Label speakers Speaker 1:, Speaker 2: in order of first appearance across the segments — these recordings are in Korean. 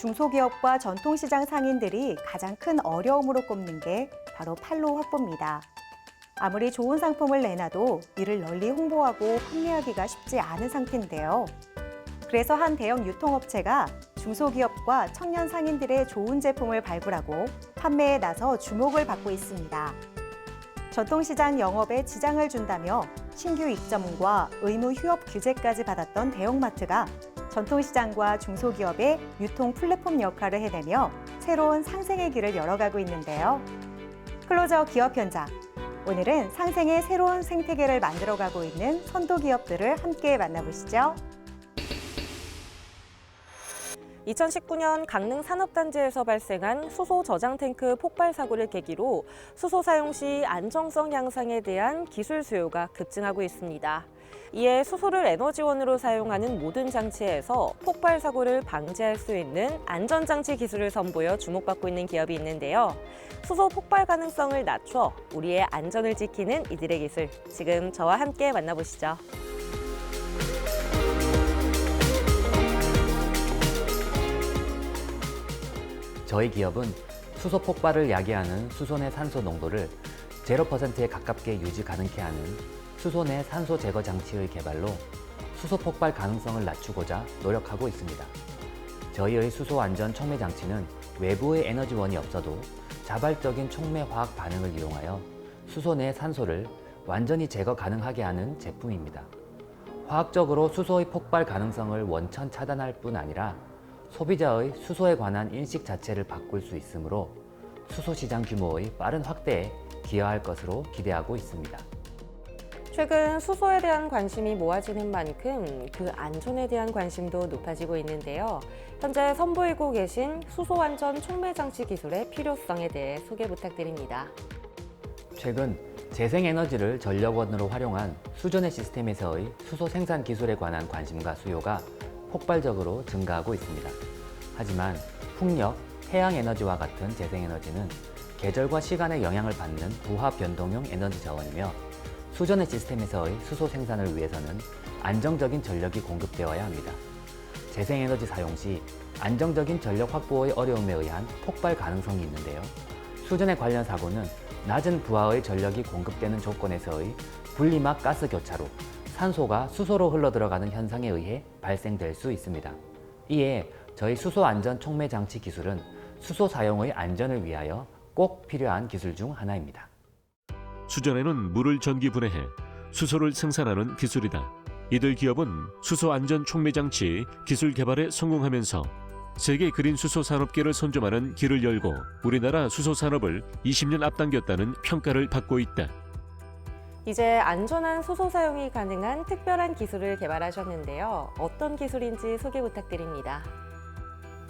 Speaker 1: 중소기업과 전통시장 상인들이 가장 큰 어려움으로 꼽는 게 바로 판로 확보입니다. 아무리 좋은 상품을 내놔도 이를 널리 홍보하고 판매하기가 쉽지 않은 상태인데요. 그래서 한 대형 유통업체가 중소기업과 청년 상인들의 좋은 제품을 발굴하고 판매에 나서 주목을 받고 있습니다. 전통시장 영업에 지장을 준다며 신규 입점과 의무 휴업 규제까지 받았던 대형마트가 전통시장과 중소기업의 유통 플랫폼 역할을 해내며 새로운 상생의 길을 열어가고 있는데요. 클로저 기업 현장. 오늘은 상생의 새로운 생태계를 만들어가고 있는 선도 기업들을 함께 만나보시죠.
Speaker 2: 2019년 강릉 산업단지에서 발생한 수소 저장 탱크 폭발 사고를 계기로 수소 사용 시 안정성 향상에 대한 기술 수요가 급증하고 있습니다. 이에 수소를 에너지원으로 사용하는 모든 장치에서 폭발 사고를 방지할 수 있는 안전장치 기술을 선보여 주목받고 있는 기업이 있는데요. 수소 폭발 가능성을 낮춰 우리의 안전을 지키는 이들의 기술, 지금 저와 함께 만나보시죠.
Speaker 3: 저희 기업은 수소 폭발을 야기하는 수소 내 산소 농도를 0%에 가깝게 유지 가능케 하는 수소 내 산소 제거 장치의 개발로 수소 폭발 가능성을 낮추고자 노력하고 있습니다. 저희의 수소 안전 촉매 장치는 외부의 에너지원이 없어도 자발적인 촉매 화학 반응을 이용하여 수소 내 산소를 완전히 제거 가능하게 하는 제품입니다. 화학적으로 수소의 폭발 가능성을 원천 차단할 뿐 아니라 소비자의 수소에 관한 인식 자체를 바꿀 수 있으므로 수소 시장 규모의 빠른 확대에 기여할 것으로 기대하고 있습니다.
Speaker 2: 최근 수소에 대한 관심이 모아지는 만큼 그 안전에 대한 관심도 높아지고 있는데요. 현재 선보이고 계신 수소 안전 촉매 장치 기술의 필요성에 대해 소개 부탁드립니다.
Speaker 3: 최근 재생에너지를 전력원으로 활용한 수전의 시스템에서의 수소 생산 기술에 관한 관심과 수요가 폭발적으로 증가하고 있습니다. 하지만 풍력, 해양에너지와 같은 재생에너지는 계절과 시간의 영향을 받는 부하 변동형 에너지 자원이며 수전의 시스템에서의 수소 생산을 위해서는 안정적인 전력이 공급되어야 합니다. 재생에너지 사용 시 안정적인 전력 확보의 어려움에 의한 폭발 가능성이 있는데요. 수전에 관련 사고는 낮은 부하의 전력이 공급되는 조건에서의 분리막 가스 교차로 산소가 수소로 흘러 들어가는 현상에 의해 발생될 수 있습니다. 이에 저희 수소 안전 촉매 장치 기술은 수소 사용의 안전을 위하여 꼭 필요한 기술 중 하나입니다.
Speaker 4: 수전에는 물을 전기 분해해 수소를 생산하는 기술이다. 이들 기업은 수소 안전 촉매 장치 기술 개발에 성공하면서 세계 그린 수소 산업계를 선점하는 길을 열고 우리나라 수소 산업을 20년 앞당겼다는 평가를 받고 있다.
Speaker 2: 이제 안전한 수소 사용이 가능한 특별한 기술을 개발하셨는데요. 어떤 기술인지 소개 부탁드립니다.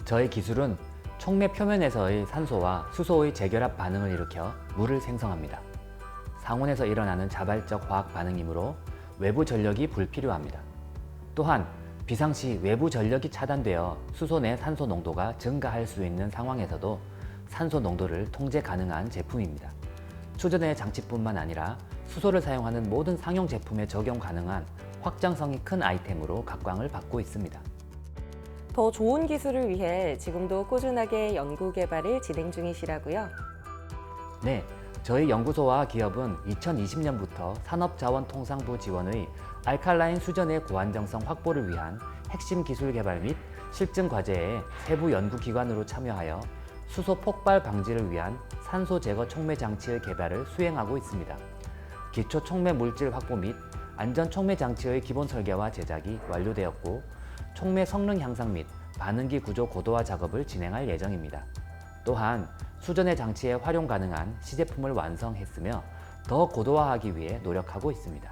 Speaker 3: 저희 기술은 촉매 표면에서의 산소와 수소의 재결합 반응을 일으켜 물을 생성합니다. 상온에서 일어나는 자발적 화학 반응이므로 외부 전력이 불필요합니다. 또한 비상시 외부 전력이 차단되어 수소 내 산소 농도가 증가할 수 있는 상황에서도 산소 농도를 통제 가능한 제품입니다. 수전의 장치뿐만 아니라 수소를 사용하는 모든 상용 제품에 적용 가능한 확장성이 큰 아이템으로 각광을 받고 있습니다.
Speaker 2: 더 좋은 기술을 위해 지금도 꾸준하게 연구 개발을 진행 중이시라고요.
Speaker 3: 네, 저희 연구소와 기업은 2020년부터 산업자원통상부 지원의 알칼라인 수전의 고안정성 확보를 위한 핵심 기술 개발 및 실증 과제에 세부 연구기관으로 참여하여 수소 폭발 방지를 위한 산소 제거 촉매 장치의 개발을 수행하고 있습니다. 기초 촉매 물질 확보 및 안전 촉매 장치의 기본 설계와 제작이 완료되었고 촉매 성능 향상 및 반응기 구조 고도화 작업을 진행할 예정입니다. 또한 수전의 장치에 활용 가능한 시제품을 완성했으며 더 고도화하기 위해 노력하고 있습니다.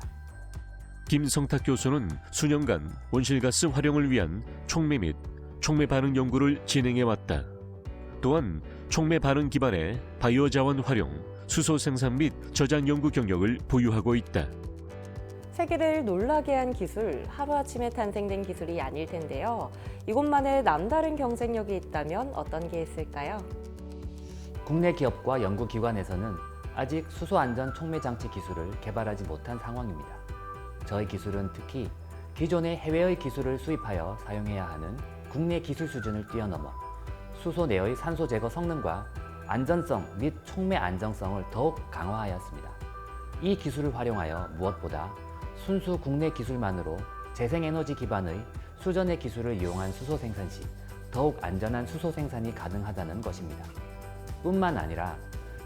Speaker 4: 김성탁 교수는 수년간 온실가스 활용을 위한 촉매 및 촉매 반응 연구를 진행해 왔다. 또한 촉매 반응 기반의 바이오 자원 활용, 수소 생산 및 저장 연구 경력을 보유하고 있다.
Speaker 2: 세계를 놀라게 한 기술, 하루아침에 탄생된 기술이 아닐 텐데요. 이곳만의 남다른 경쟁력이 있다면 어떤 게 있을까요?
Speaker 3: 국내 기업과 연구기관에서는 아직 수소 안전 촉매 장치 기술을 개발하지 못한 상황입니다. 저희 기술은 특히 기존의 해외의 기술을 수입하여 사용해야 하는 국내 기술 수준을 뛰어넘어 수소 내의 산소 제거 성능과 안전성 및 촉매 안정성을 더욱 강화하였습니다. 이 기술을 활용하여 무엇보다 순수 국내 기술만으로 재생에너지 기반의 수전의 기술을 이용한 수소 생산 시 더욱 안전한 수소 생산이 가능하다는 것입니다. 뿐만 아니라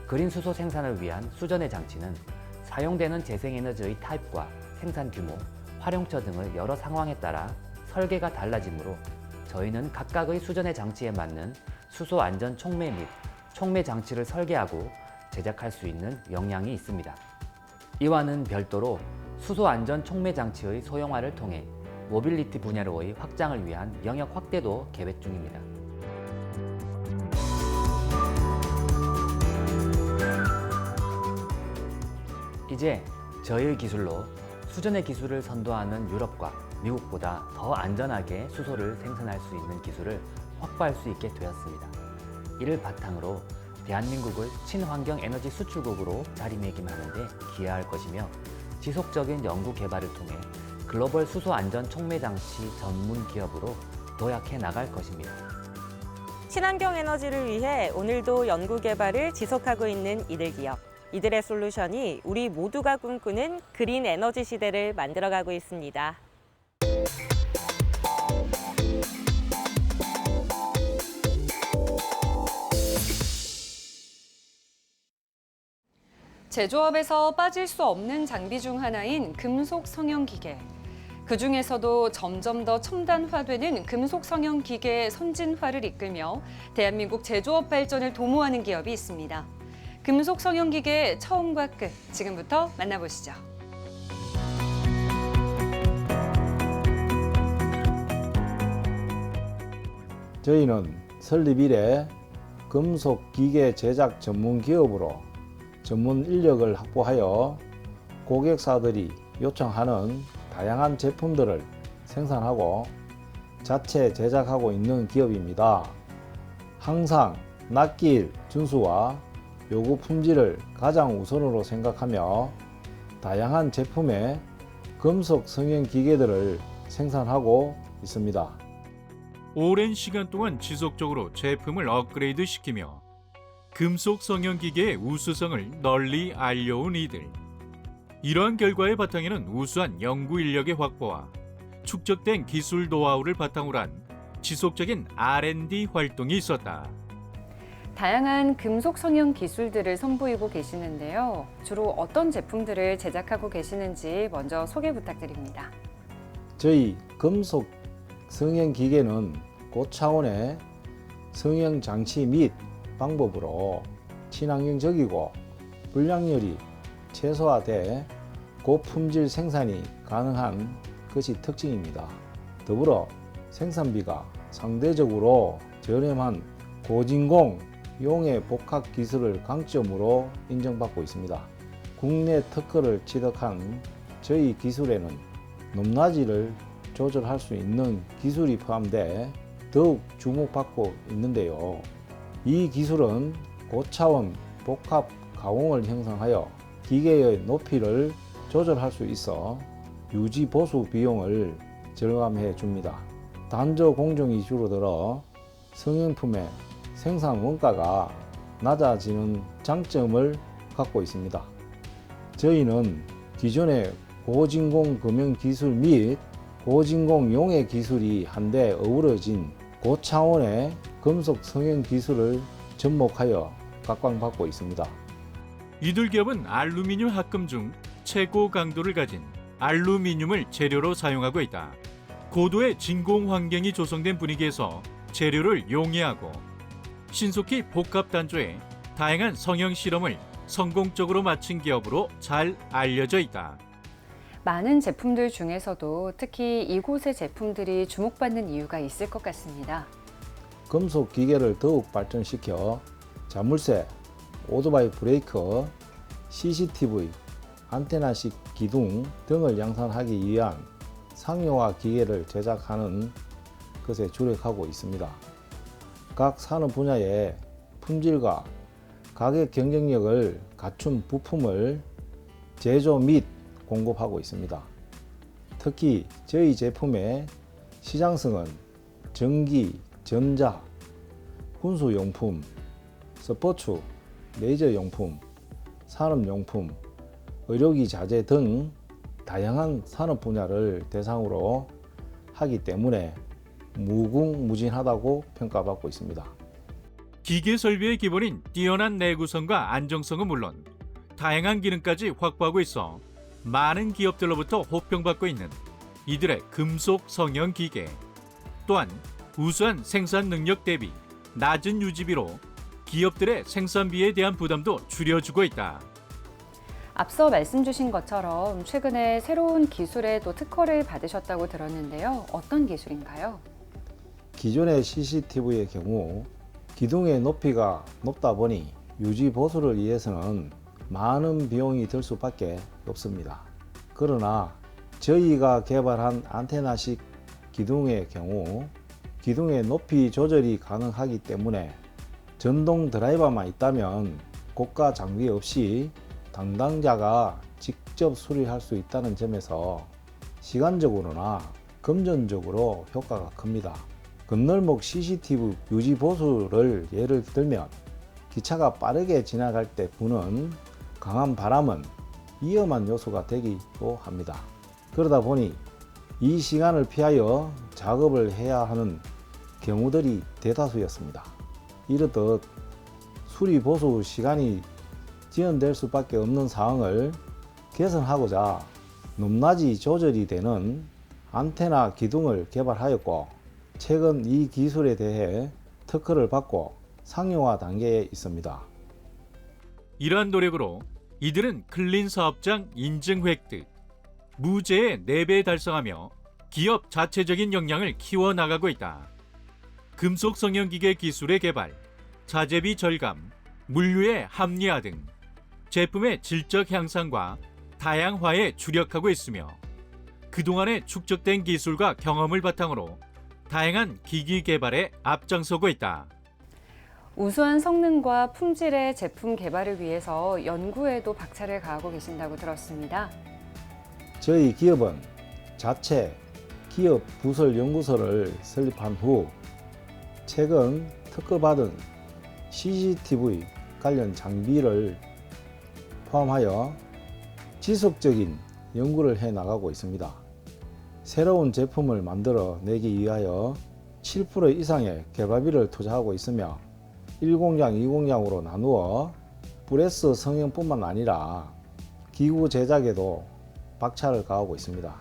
Speaker 3: 그린 수소 생산을 위한 수전의 장치는 사용되는 재생에너지의 타입과 생산 규모, 활용처 등의 여러 상황에 따라 설계가 달라지므로 저희는 각각의 수전의 장치에 맞는 수소 안전 촉매 및 촉매 장치를 설계하고 제작할 수 있는 역량이 있습니다. 이와는 별도로 수소 안전 촉매 장치의 소형화를 통해 모빌리티 분야로의 확장을 위한 영역 확대도 계획 중입니다. 이제 저희의 기술로 수전의 기술을 선도하는 유럽과 미국보다 더 안전하게 수소를 생산할 수 있는 기술을 확보할 수 있게 되었습니다. 이를 바탕으로 대한민국을 친환경 에너지 수출국으로 자리매김하는 데 기여할 것이며 지속적인 연구 개발을 통해 글로벌 수소 안전 촉매 장치 전문 기업으로 도약해 나갈 것입니다.
Speaker 2: 친환경 에너지를 위해 오늘도 연구 개발을 지속하고 있는 이들 기업. 이들의 솔루션이 우리 모두가 꿈꾸는 그린 에너지 시대를 만들어가고 있습니다.
Speaker 5: 제조업에서 빠질 수 없는 장비 중 하나인 금속 성형 기계. 그 중에서도 점점 더 첨단화되는 금속 성형 기계의 선진화를 이끌며 대한민국 제조업 발전을 도모하는 기업이 있습니다. 금속 성형 기계의 처음과 끝, 지금부터 만나보시죠.
Speaker 6: 저희는 설립 이래 금속 기계 제작 전문 기업으로 전문 인력을 확보하여 고객사들이 요청하는 다양한 제품들을 생산하고 자체 제작하고 있는 기업입니다. 항상 낯길 준수와 요구 품질을 가장 우선으로 생각하며 다양한 제품의 금속 성형 기계들을 생산하고 있습니다.
Speaker 7: 오랜 시간 동안 지속적으로 제품을 업그레이드 시키며 금속 성형 기계의 우수성을 널리 알려온 이들. 이러한 결과의 바탕에는 우수한 연구 인력의 확보와 축적된 기술 노하우를 바탕으로 한 지속적인 R&D 활동이 있었다.
Speaker 5: 다양한 금속 성형 기술들을 선보이고 계시는데요. 주로 어떤 제품들을 제작하고 계시는지 먼저 소개 부탁드립니다.
Speaker 6: 저희 금속 성형 기계는 고차원의 성형 장치 및 방법으로 친환경적이고 불량률이 최소화돼 고품질 생산이 가능한 것이 특징입니다. 더불어 생산비가 상대적으로 저렴한 고진공 용해 복합 기술을 강점으로 인정받고 있습니다. 국내 특허를 취득한 저희 기술에는 높낮이를 조절할 수 있는 기술이 포함돼 더욱 주목받고 있는데요. 이 기술은 고차원 복합 가공을 형성하여 기계의 높이를 조절할 수 있어 유지 보수 비용을 절감해 줍니다. 단조 공정이 줄어들어 성형품의 생산 원가가 낮아지는 장점을 갖고 있습니다. 저희는 기존의 고진공 금형 기술 및 고진공 용해 기술이 한데 어우러진 고차원의 금속 성형 기술을 접목하여 각광받고 있습니다.
Speaker 7: 이들 기업은 알루미늄 합금 중 최고 강도를 가진 알루미늄을 재료로 사용하고 있다. 고도의 진공 환경이 조성된 분위기에서 재료를 용이하고 신속히 복합 단조해 다양한 성형 실험을 성공적으로 마친 기업으로 잘 알려져 있다.
Speaker 5: 많은 제품들 중에서도 특히 이곳의 제품들이 주목받는 이유가 있을 것 같습니다.
Speaker 6: 금속 기계를 더욱 발전시켜 자물쇠, 오토바이 브레이크, CCTV, 안테나식 기둥 등을 양산하기 위한 상용화 기계를 제작하는 것에 주력하고 있습니다. 각 산업 분야의 품질과 가격 경쟁력을 갖춘 부품을 제조 및 공급하고 있습니다. 특히 저희 제품의 시장성은 전기, 전자, 군수용품, 스포츠, 레이저용품, 산업용품, 의료기 자재 등 다양한 산업 분야를 대상으로 하기 때문에 무궁무진하다고 평가받고 있습니다.
Speaker 7: 기계 설비의 기본인 뛰어난 내구성과 안정성은 물론 다양한 기능까지 확보하고 있어 많은 기업들로부터 호평받고 있는 이들의 금속 성형 기계. 또한 우수한 생산 능력 대비 낮은 유지비로 기업들의 생산비에 대한 부담도 줄여주고 있다.
Speaker 5: 앞서 말씀 주신 것처럼 최근에 새로운 기술에 또 특허를 받으셨다고 들었는데요. 어떤 기술인가요?
Speaker 6: 기존의 CCTV의 경우 기둥의 높이가 높다 보니 유지 보수를 위해서는 많은 비용이 들 수밖에 없습니다. 그러나 저희가 개발한 안테나식 기둥의 경우 기둥의 높이 조절이 가능하기 때문에 전동 드라이버만 있다면 고가 장비 없이 담당자가 직접 수리할 수 있다는 점에서 시간적으로나 금전적으로 효과가 큽니다. 건널목 CCTV 유지 보수를 예를 들면 기차가 빠르게 지나갈 때 부는 강한 바람은 위험한 요소가 되기도 합니다. 그러다 보니 이 시간을 피하여 작업을 해야 하는 경우들이 대다수였습니다. 이렇듯 수리 보수 시간이 지연될 수밖에 없는 상황을 개선하고자 높낮이 조절이 되는 안테나 기둥을 개발하였고 최근 이 기술에 대해 특허를 받고 상용화 단계에 있습니다.
Speaker 7: 이러한 노력으로 이들은 클린 사업장 인증 획득, 무죄의 4배 달성하며 기업 자체적인 역량을 키워나가고 있다. 금속 성형기계 기술의 개발, 자재비 절감, 물류의 합리화 등 제품의 질적 향상과 다양화에 주력하고 있으며 그동안의 축적된 기술과 경험을 바탕으로 다양한 기기 개발에 앞장서고 있다.
Speaker 5: 우수한 성능과 품질의 제품 개발을 위해서 연구에도 박차를 가하고 계신다고 들었습니다.
Speaker 6: 저희 기업은 자체 기업 부설 연구소를 설립한 후 최근 특허받은 CCTV 관련 장비를 포함하여 지속적인 연구를 해 나가고 있습니다. 새로운 제품을 만들어 내기 위하여 7% 이상의 개발비를 투자하고 있으며 1공장, 2공장으로 나누어 브레스 성형뿐만 아니라 기구 제작에도 박차를 가하고 있습니다.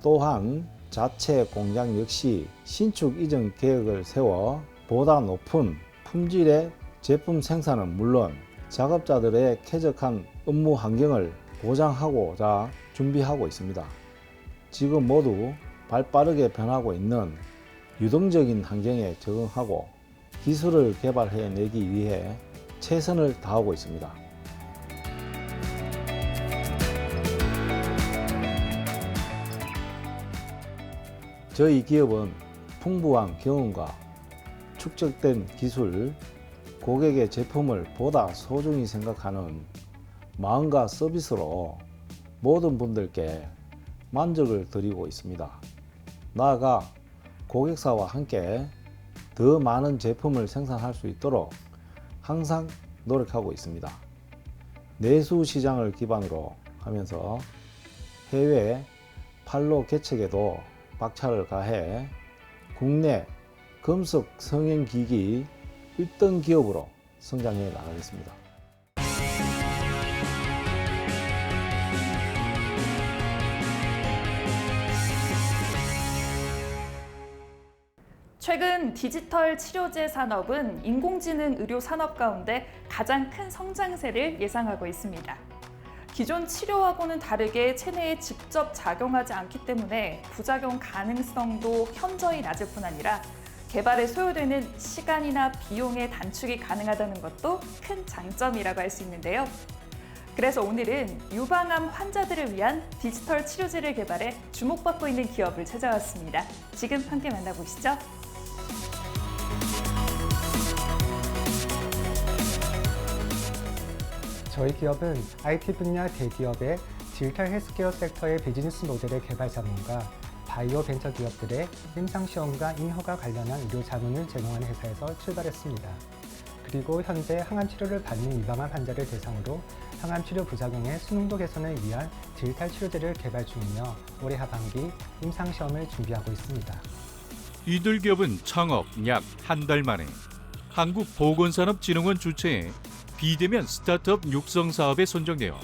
Speaker 6: 또한 자체 공장 역시 신축 이전 계획을 세워 보다 높은 품질의 제품 생산은 물론 작업자들의 쾌적한 업무 환경을 보장하고자 준비하고 있습니다. 지금 모두 발 빠르게 변하고 있는 유동적인 환경에 적응하고 기술을 개발해내기 위해 최선을 다하고 있습니다. 저희 기업은 풍부한 경험과 축적된 기술, 고객의 제품을 보다 소중히 생각하는 마음과 서비스로 모든 분들께 만족을 드리고 있습니다. 나아가 고객사와 함께 더 많은 제품을 생산할 수 있도록 항상 노력하고 있습니다. 내수 시장을 기반으로 하면서 해외 판로 개척에도 박차를 가해 국내 금속 성형기기 1등 기업으로 성장해 나가겠습니다.
Speaker 8: 최근 디지털 치료제 산업은 인공지능 의료 산업 가운데 가장 큰 성장세를 예상하고 있습니다. 기존 치료하고는 다르게 체내에 직접 작용하지 않기 때문에 부작용 가능성도 현저히 낮을 뿐 아니라 개발에 소요되는 시간이나 비용의 단축이 가능하다는 것도 큰 장점이라고 할 수 있는데요. 그래서 오늘은 유방암 환자들을 위한 디지털 치료제를 개발해 주목받고 있는 기업을 찾아왔습니다. 지금 함께 만나보시죠.
Speaker 9: 저희 기업은 IT 분야 대기업의 디지털 헬스케어 섹터의 비즈니스 모델의 개발 전문가 바이오 벤처 기업들의 임상시험과 인허가 관련한 의료 자문을 제공하는 회사에서 출발했습니다. 그리고 현재 항암 치료를 받는 유방암 환자를 대상으로 항암 치료 부작용의 수능도 개선을 위한 디지털 치료제를 개발 중이며 올해 하반기 임상시험을 준비하고 있습니다.
Speaker 7: 이들 기업은 창업 약 한 달 만에 한국보건산업진흥원 주최의 비대면 스타트업 육성 사업에 선정되어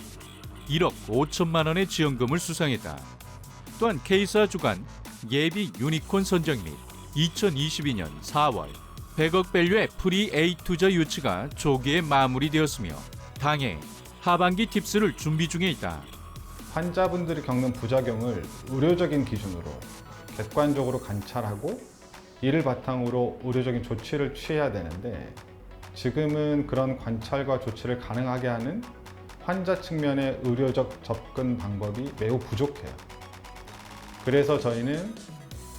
Speaker 7: 1억 5천만 원의 지원금을 수상했다. 또한 K사 주간 예비 유니콘 선정 및 2022년 4월 100억 밸류의 프리 A 투자 유치가 조기에 마무리되었으며 당해 하반기 팁스를 준비 중에 있다.
Speaker 10: 환자분들이 겪는 부작용을 의료적인 기준으로 객관적으로 관찰하고 이를 바탕으로 의료적인 조치를 취해야 되는데 지금은 그런 관찰과 조치를 가능하게 하는 환자 측면의 의료적 접근 방법이 매우 부족해요. 그래서 저희는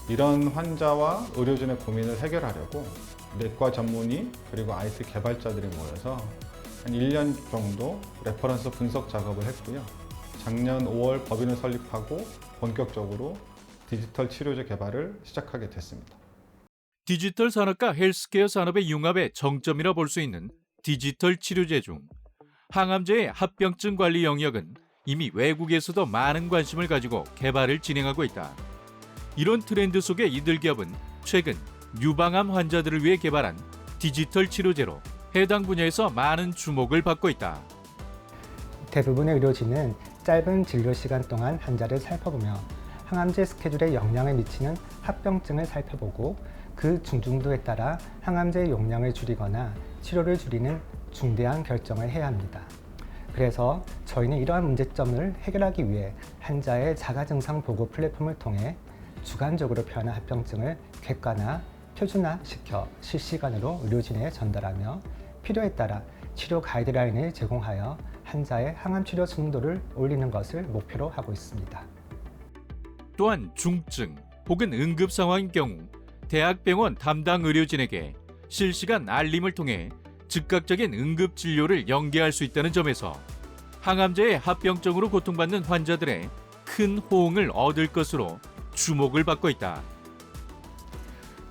Speaker 10: 이런 환자와 의료진의 고민을 해결하려고 내과 전문의 그리고 IT 개발자들이 모여서 한 1년 정도 레퍼런스 분석 작업을 했고요. 작년 5월 법인을 설립하고 본격적으로 디지털 치료제 개발을 시작하게 됐습니다.
Speaker 7: 디지털 산업과 헬스케어 산업의 융합의 정점이라 볼 수 있는 디지털 치료제 중 항암제의 합병증 관리 영역은 이미 외국에서도 많은 관심을 가지고 개발을 진행하고 있다. 이런 트렌드 속에 이들 기업은 최근 유방암 환자들을 위해 개발한 디지털 치료제로 해당 분야에서 많은 주목을 받고 있다.
Speaker 9: 대부분의 의료진은 짧은 진료 시간 동안 환자를 살펴보며 항암제 스케줄에 영향을 미치는 합병증을 살펴보고 그 중증도에 따라 항암제 용량을 줄이거나 치료를 줄이는 중대한 결정을 해야 합니다. 그래서 저희는 이러한 문제점을 해결하기 위해 환자의 자가 증상 보고 플랫폼을 통해 주관적으로 표현한 합병증을 객관화, 표준화시켜 실시간으로 의료진에 전달하며 필요에 따라 치료 가이드라인을 제공하여 환자의 항암 치료 승도를 올리는 것을 목표로 하고 있습니다.
Speaker 7: 또한 중증 혹은 응급 상황인 경우 대학병원 담당 의료진에게 실시간 알림을 통해 즉각적인 응급 진료를 연계할 수 있다는 점에서 항암제의 합병증으로 고통받는 환자들의 큰 호응을 얻을 것으로 주목을 받고 있다.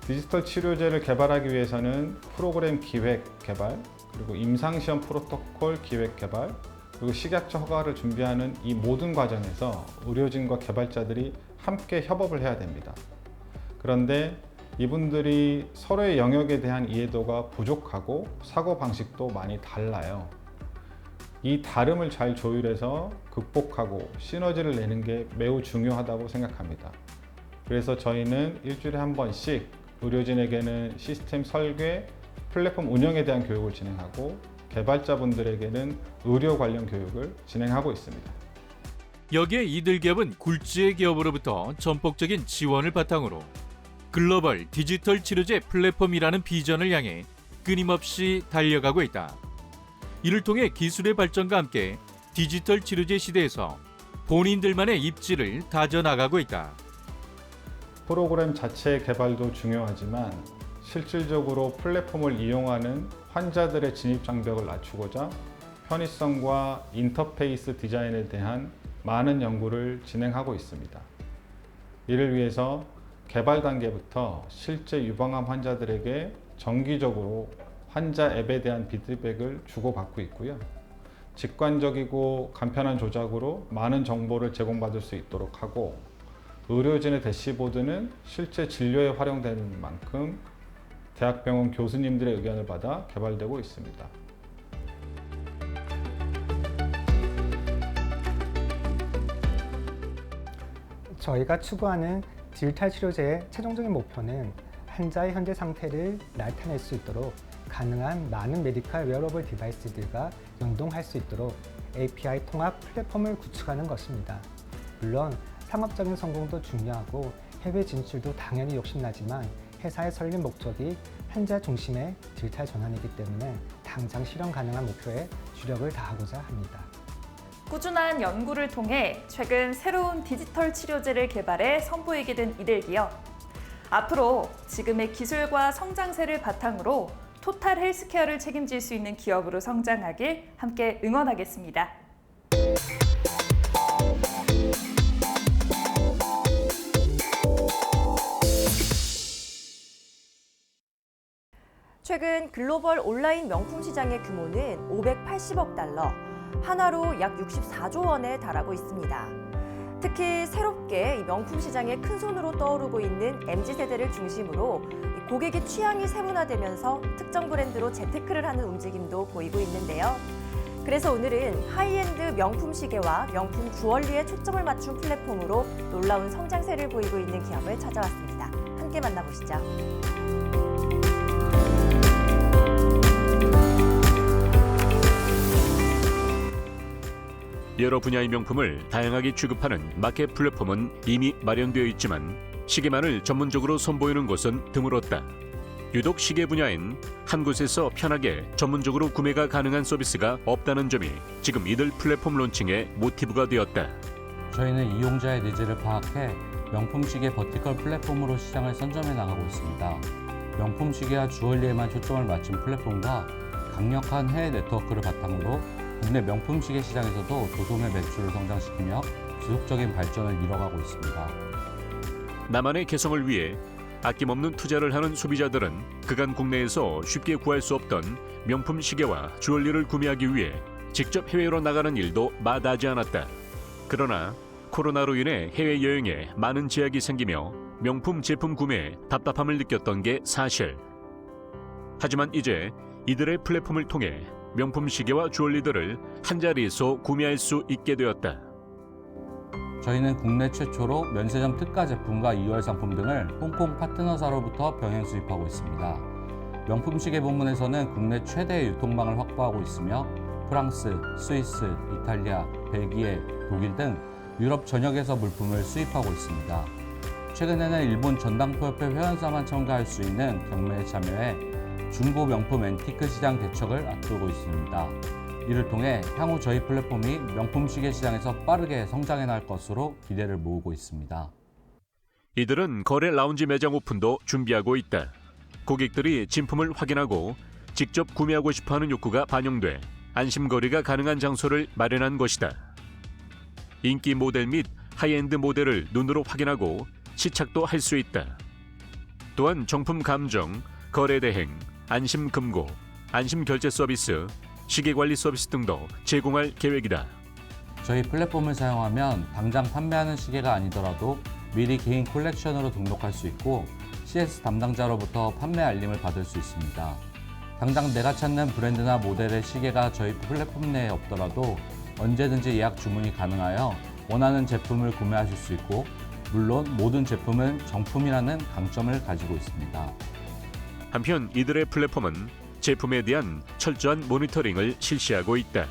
Speaker 10: 디지털 치료제를 개발하기 위해서는 프로그램 기획 개발, 그리고 임상시험 프로토콜 기획 개발, 그리고 식약처 허가를 준비하는 이 모든 과정에서 의료진과 개발자들이 함께 협업을 해야 됩니다. 그런데 이분들이 서로의 영역에 대한 이해도가 부족하고 사고 방식도 많이 달라요. 이 다름을 잘 조율해서 극복하고 시너지를 내는 게 매우 중요하다고 생각합니다. 그래서 저희는 일주일에 한 번씩 의료진에게는 시스템 설계, 플랫폼 운영에 대한 교육을 진행하고 개발자분들에게는 의료 관련 교육을 진행하고 있습니다.
Speaker 7: 여기에 이들 기업은 굴지의 기업으로부터 전폭적인 지원을 바탕으로 글로벌 디지털 치료제 플랫폼이라는 비전을 향해 끊임없이 달려가고 있다. 이를 통해 기술의 발전과 함께 디지털 치료제 시대에서 본인들만의 입지를 다져나가고 있다.
Speaker 10: 프로그램 자체 개발도 중요하지만 실질적으로 플랫폼을 이용하는 환자들의 진입 장벽을 낮추고자 편의성과 인터페이스 디자인에 대한 많은 연구를 진행하고 있습니다. 이를 위해서 개발 단계부터 실제 유방암 환자들에게 정기적으로 환자 앱에 대한 피드백을 주고받고 있고요. 직관적이고 간편한 조작으로 많은 정보를 제공받을 수 있도록 하고 의료진의 대시보드는 실제 진료에 활용되는 만큼 대학병원 교수님들의 의견을 받아 개발되고 있습니다.
Speaker 9: 저희가 추구하는 디지털 치료제의 최종적인 목표는 환자의 현재 상태를 나타낼 수 있도록 가능한 많은 메디컬 웨어러블 디바이스들과 연동할 수 있도록 API 통합 플랫폼을 구축하는 것입니다. 물론 상업적인 성공도 중요하고 해외 진출도 당연히 욕심나지만 회사의 설립 목적이 환자 중심의 디지털 전환이기 때문에 당장 실현 가능한 목표에 주력을 다하고자 합니다.
Speaker 8: 꾸준한 연구를 통해 최근 새로운 디지털 치료제를 개발해 선보이게 된 이들기요. 앞으로 지금의 기술과 성장세를 바탕으로 토탈 헬스케어를 책임질 수 있는 기업으로 성장하길 함께 응원하겠습니다.
Speaker 2: 최근 글로벌 온라인 명품 시장의 규모는 580억 달러, 한화로 약 64조 원에 달하고 있습니다. 특히 새롭게 이 명품 시장의 큰 손으로 떠오르고 있는 MZ 세대를 중심으로 이 고객의 취향이 세분화되면서 특정 브랜드로 재테크를 하는 움직임도 보이고 있는데요. 그래서 오늘은 하이엔드 명품 시계와 명품 주얼리에 초점을 맞춘 플랫폼으로 놀라운 성장세를 보이고 있는 기업을 찾아왔습니다. 함께 만나보시죠.
Speaker 4: 여러 분야의 명품을 다양하게 취급하는 마켓 플랫폼은 이미 마련되어 있지만 시계만을 전문적으로 선보이는 곳은 드물었다. 유독 시계 분야엔 한 곳에서 편하게 전문적으로 구매가 가능한 서비스가 없다는 점이 지금 이들 플랫폼 론칭의 모티브가 되었다.
Speaker 11: 저희는 이용자의 니즈를 파악해 명품 시계 버티컬 플랫폼으로 시장을 선점해 나가고 있습니다. 명품 시계와 주얼리에만 초점을 맞춘 플랫폼과 강력한 해외 네트워크를 바탕으로 국내 명품 시계 시장에서도 도소매 매출을 성장시키며 지속적인 발전을 이뤄가고 있습니다.
Speaker 4: 나만의 개성을 위해 아낌없는 투자를 하는 소비자들은 그간 국내에서 쉽게 구할 수 없던 명품 시계와 주얼리를 구매하기 위해 직접 해외로 나가는 일도 마다하지 않았다. 그러나 코로나로 인해 해외 여행에 많은 제약이 생기며 명품 제품 구매에 답답함을 느꼈던 게 사실. 하지만 이제 이들의 플랫폼을 통해 명품 시계와 주얼리들을 한 자리에서 구매할 수 있게 되었다.
Speaker 11: 저희는 국내 최초로 면세점 특가 제품과 2월 상품 등을 홍콩 파트너사로부터 병행 수입하고 있습니다. 명품 시계 부문에서는 국내 최대의 유통망을 확보하고 있으며 프랑스, 스위스, 이탈리아, 벨기에, 독일 등 유럽 전역에서 물품을 수입하고 있습니다. 최근에는 일본 전당포협회 회원사만 참가할 수 있는 경매에 참여해 중고 명품 앤티크 시장 개척을 앞두고 있습니다. 이를 통해 향후 저희 플랫폼이 명품 시계 시장에서 빠르게 성장해 나갈 것으로 기대를 모으고 있습니다.
Speaker 4: 이들은 거래 라운지 매장 오픈도 준비하고 있다. 고객들이 진품을 확인하고 직접 구매하고 싶어하는 욕구가 반영돼 안심거리가 가능한 장소를 마련한 것이다. 인기 모델 및 하이엔드 모델을 눈으로 확인하고 시착도 할 수 있다. 또한 정품 감정, 거래 대행, 안심 금고, 안심 결제 서비스, 시계 관리 서비스 등도 제공할 계획이다.
Speaker 11: 저희 플랫폼을 사용하면 당장 판매하는 시계가 아니더라도 미리 개인 콜렉션으로 등록할 수 있고 CS 담당자로부터 판매 알림을 받을 수 있습니다. 당장 내가 찾는 브랜드나 모델의 시계가 저희 플랫폼 내에 없더라도 언제든지 예약 주문이 가능하여 원하는 제품을 구매하실 수 있고 물론 모든 제품은 정품이라는 강점을 가지고 있습니다.
Speaker 4: 한편 이들의 플랫폼은 제품에 대한 철저한 모니터링을 실시하고 있다.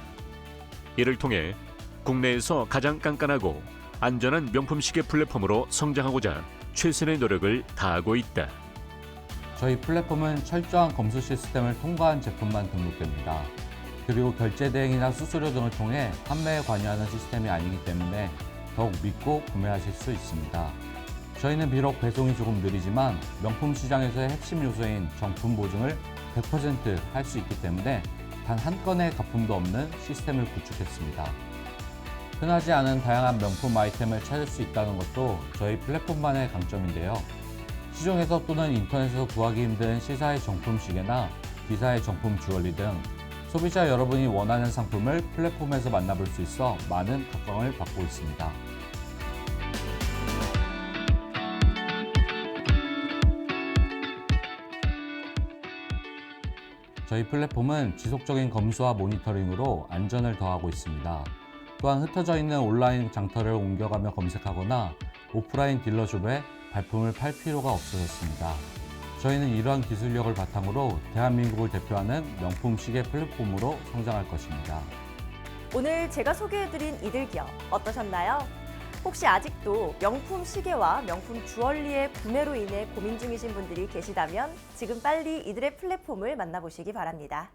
Speaker 4: 이를 통해 국내에서 가장 깐깐하고 안전한 명품 시계 플랫폼으로 성장하고자 최선의 노력을 다하고 있다.
Speaker 11: 저희 플랫폼은 철저한 검수 시스템을 통과한 제품만 등록됩니다. 그리고 결제 대행이나 수수료 등을 통해 판매에 관여하는 시스템이 아니기 때문에 더욱 믿고 구매하실 수 있습니다. 저희는 비록 배송이 조금 느리지만 명품 시장에서의 핵심 요소인 정품 보증을 100%할 수 있기 때문에 단 한 건의 가품도 없는 시스템을 구축했습니다. 흔하지 않은 다양한 명품 아이템을 찾을 수 있다는 것도 저희 플랫폼만의 강점인데요. 시중에서 또는 인터넷에서 구하기 힘든 시사의 정품 시계나 기사의 정품 주얼리 등 소비자 여러분이 원하는 상품을 플랫폼에서 만나볼 수 있어 많은 각광을 받고 있습니다. 저희 플랫폼은 지속적인 검수와 모니터링으로 안전을 더하고 있습니다. 또한 흩어져 있는 온라인 장터를 옮겨가며 검색하거나 오프라인 딜러숍에 발품을 팔 필요가 없어졌습니다. 저희는 이러한 기술력을 바탕으로 대한민국을 대표하는 명품 시계 플랫폼으로 성장할 것입니다.
Speaker 2: 오늘 제가 소개해드린 이들 기업 어떠셨나요? 혹시 아직도 명품 시계와 명품 주얼리의 구매로 인해 고민 중이신 분들이 계시다면 지금 빨리 이들의 플랫폼을 만나보시기 바랍니다.